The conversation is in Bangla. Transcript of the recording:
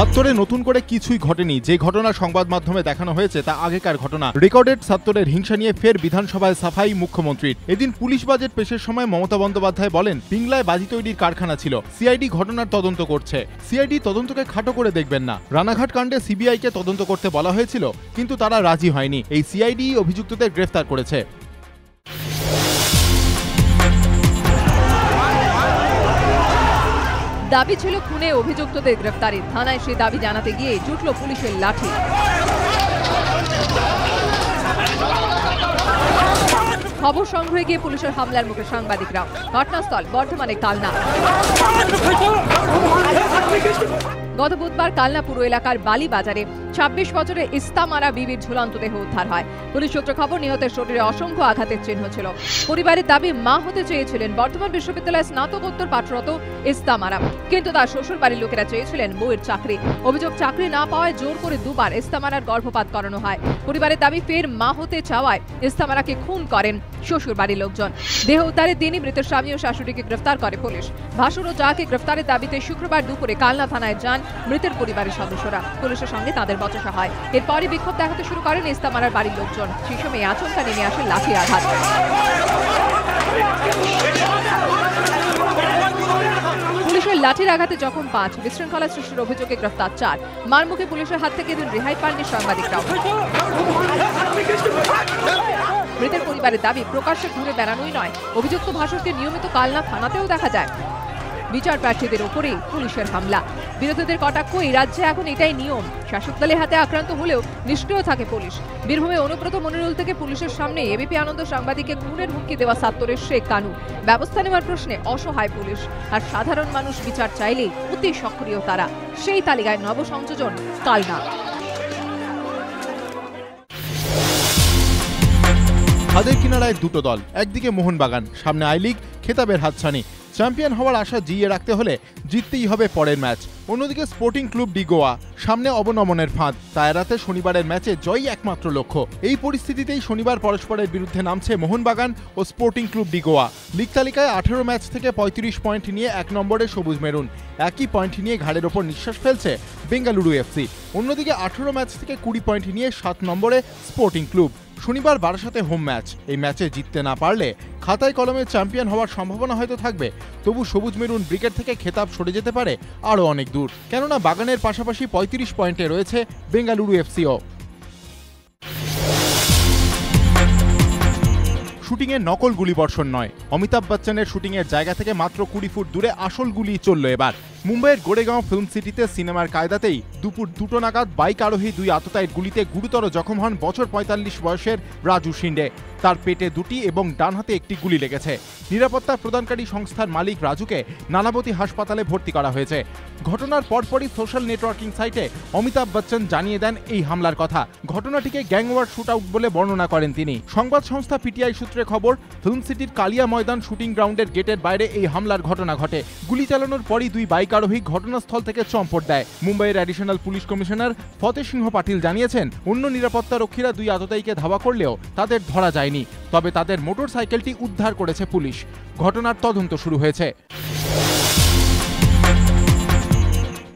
সাত্তরে নতুন করে কিছুই ঘটেনি। যে ঘটনা সংবাদ মাধ্যমে দেখানো হয়েছে, তা আগেকার ঘটনা। রেকর্ডেড সাত্তরের হিংসা নিয়ে ফের বিধানসভায় সাফাই মুখ্যমন্ত্রীর। এদিন পুলিশ বাজেট পেশের সময় মমতা বন্দ্যোপাধ্যায় বলেন, পিংলায় বাজি তৈরির কারখানা ছিল। সিআইডি ঘটনার তদন্ত করছে। সিআইডি তদন্তকে খাটো করে দেখবেন না। রানাঘাট কাণ্ডে সিবিআইকে তদন্ত করতে বলা হয়েছিল, কিন্তু তারা রাজি হয়নি। এই সিআইডি অভিযুক্তদের গ্রেফতার করেছে। দাবি ছিল খুনে অভিযুক্তদের গ্রেফতারি থানায় সে দাবি জানাতে গিয়ে জুটল পুলিশের লাঠি। খবর সংগ্রহে গিয়ে পুলিশের হামলার মুখে সাংবাদিকরা। ঘটনাস্থল বর্ধমানে কালনা। গত বুধবার কালনা পুরো এলাকার বালি বাজারে ছাব্বিশ বছরের ইস্তামারা বিবির ঝুলন্ত দেহ উদ্ধার হয়। পুলিশ সূত্র খবর, নিহতের শরীরে অসংখ্য আঘাতের চিহ্ন ছিল। পরিবারের দাবি, মা হতে চেয়েছিলেন বর্ধমান বিশ্ববিদ্যালয়ে স্নাতকোত্তর পাঠরত ইস্তামারা। কিন্তু তার শ্বশুর বাড়ির লোকেরা চেয়েছিলেন বউয়ের চাকরি। অভিযোগ, চাকরি না পাওয়ায় জোর করে দুবার ইস্তামারার গর্ভপাত করানো হয়। পরিবারের দাবি, ফের মা হতে চাওয়ায় ইস্তামারাকে খুন করেন শ্বশুর বাড়ির লোকজন। দেহ উদ্ধারের দিনই মৃতের স্বামী ও শাশুড়িকে গ্রেফতার করে পুলিশ। ভাসুর ও জাকে গ্রেফতারের দাবিতে শুক্রবার দুপুরে কালনা থানায় যান মৃতের পরিবারের সদস্যরা। পুলিশের সঙ্গে তাদের বচসা হয়। এরপরই বিক্ষোভ দেখাতে শুরু করেন ইস্তামারার বাড়ির লোকজন। সেই সময় আচমকা নেমে আসে লাঠি আঘাত। পুলিশের লাঠির আঘাতে জখম পাঁচ। বিশৃঙ্খলা সৃষ্টির অভিযোগে গ্রেফতার চার। মারমুখে পুলিশের হাত থেকে এদিন রেহাই পাননি সাংবাদিকরাও। মৃতের পরিবারের দাবি প্রকাশ্যে ঘুরে বেড়ানোই নয়। অভিযুক্ত ভাষণকে নিয়মিত কালনা থানাতেও দেখা যায়। বিচার প্রার্থীদের ওপরেই পুলিশের হামলা। বিরোধীদের কটাক্ষ এই রাজ্যে এখন এটাই নিয়ম। শাসক দলের হাতে আক্রান্ত হলেও নিষ্ক্রিয় থাকে পুলিশ। বীরভূমে অনুব্রত মনিরুল থেকে পুলিশের সামনে এবিপি আনন্দ সাংবাদিককে খুনের হুমকি দেওয়া সাত্তরের শেখ কানু। ব্যবস্থা নেওয়ার প্রশ্নে অসহায় পুলিশ। আর সাধারণ মানুষ বিচার চাইলেই অতি সক্রিয় তারা। সেই তালিকায় নবসংযোজন কালনা। হাদের কিনারায় দুটো দল, একদিকে মোহনবাগান, সামনে আই লিগ, খেতাবের হাতছানি। চ্যাম্পিয়ন হওয়ার আশা জিয়ে রাখতে হলে জিততেই হবে পরের ম্যাচ। অন্যদিকে স্পোর্টিং ক্লুব ডি গোয়া, সামনে অবনমনের ফাঁদ। তা এড়াতে শনিবারের ম্যাচে জয়ই একমাত্র লক্ষ্য। এই পরিস্থিতিতেই শনিবার পরস্পরের বিরুদ্ধে নামছে মোহনবাগান ও sporting club de Goa. League তালিকায় আঠেরো ম্যাচ থেকে পঁয়ত্রিশ পয়েন্ট নিয়ে এক নম্বরে সবুজ মেরুন। একই পয়েন্ট নিয়ে ঘাড়ের ওপর নিঃশ্বাস ফেলছে বেঙ্গালুরু এফসি অন্যদিকে আঠেরো ম্যাচ থেকে কুড়ি পয়েন্ট নিয়ে সাত নম্বরে স্পোর্টিং ক্লুব। শনিবার বারাসাতে হোম ম্যাচ এই ম্যাচে জিততে না পারলে খাতায় কলমে চ্যাম্পিয়ন হওয়ার সম্ভাবনা হয়তো থাকবে। তবু সবুজ মেরুন ব্রিগেড থেকে খেতাব সরে যেতে পারে আরও অনেক দূর। কেননা বাগানের পাশাপাশি পঁয়ত্রিশ পয়েন্টে রয়েছে বেঙ্গালুরু এফসিও। শুটিংয়ে নকল গুলিবর্ষণ নয়। অমিতাভ বচ্চনের শুটিংয়ের জায়গা থেকে মাত্র কুড়ি ফুট দূরে আসল গুলি চলল এবার। মুম্বাইয়ের গোড়েগাঁও ফিল্ম সিটিতে সিনেমার কায়দাতেই দুপুর দুটো নাগাদ বাইক আরোহী দুই আততায়ীর গুলিতে গুরুতর জখম হন বছর পঁয়তাল্লিশ বয়সের রাজু শিন্ডে। তার পেটে দুটি এবং ডান হাতে একটি গুলি লেগেছে। নিরাপত্তা প্রদানকারী সংস্থার মালিক রাজুকে নানাবতী হাসপাতালে ভর্তি করা হয়েছে। ঘটনার পরপরই সোশ্যাল নেটওয়ার্কিং সাইটে অমিতাভ বচ্চন জানিয়ে দেন এই হামলার কথা। ঘটনাটিকে গ্যাংওয়ার শুট আউট বলে বর্ণনা করেন তিনি। সংবাদ সংস্থা পিটিআই সূত্রে খবর, ফিল্ম সিটির কালিয়া ময়দান শুটিং গ্রাউন্ডের গেটের বাইরে এই হামলার ঘটনা ঘটে। গুলি চালানোর পরই দুই বাইক আরোহী ঘটনাস্থল থেকে চম্পট দেয়। মুম্বাইয়ের অ্যাডিশনাল পুলিশ কমিশনার ফতে সিংহ পাটিল জানিয়েছেন, অন্য নিরাপত্তা রক্ষীরা দুই আততায়ীকে ধাওয়া করলেও তাদের ধরা যায়নি, তবে তাদের মোটর সাইকেলটি উদ্ধার করেছে পুলিশ। ঘটনার তদন্ত শুরু হয়েছে।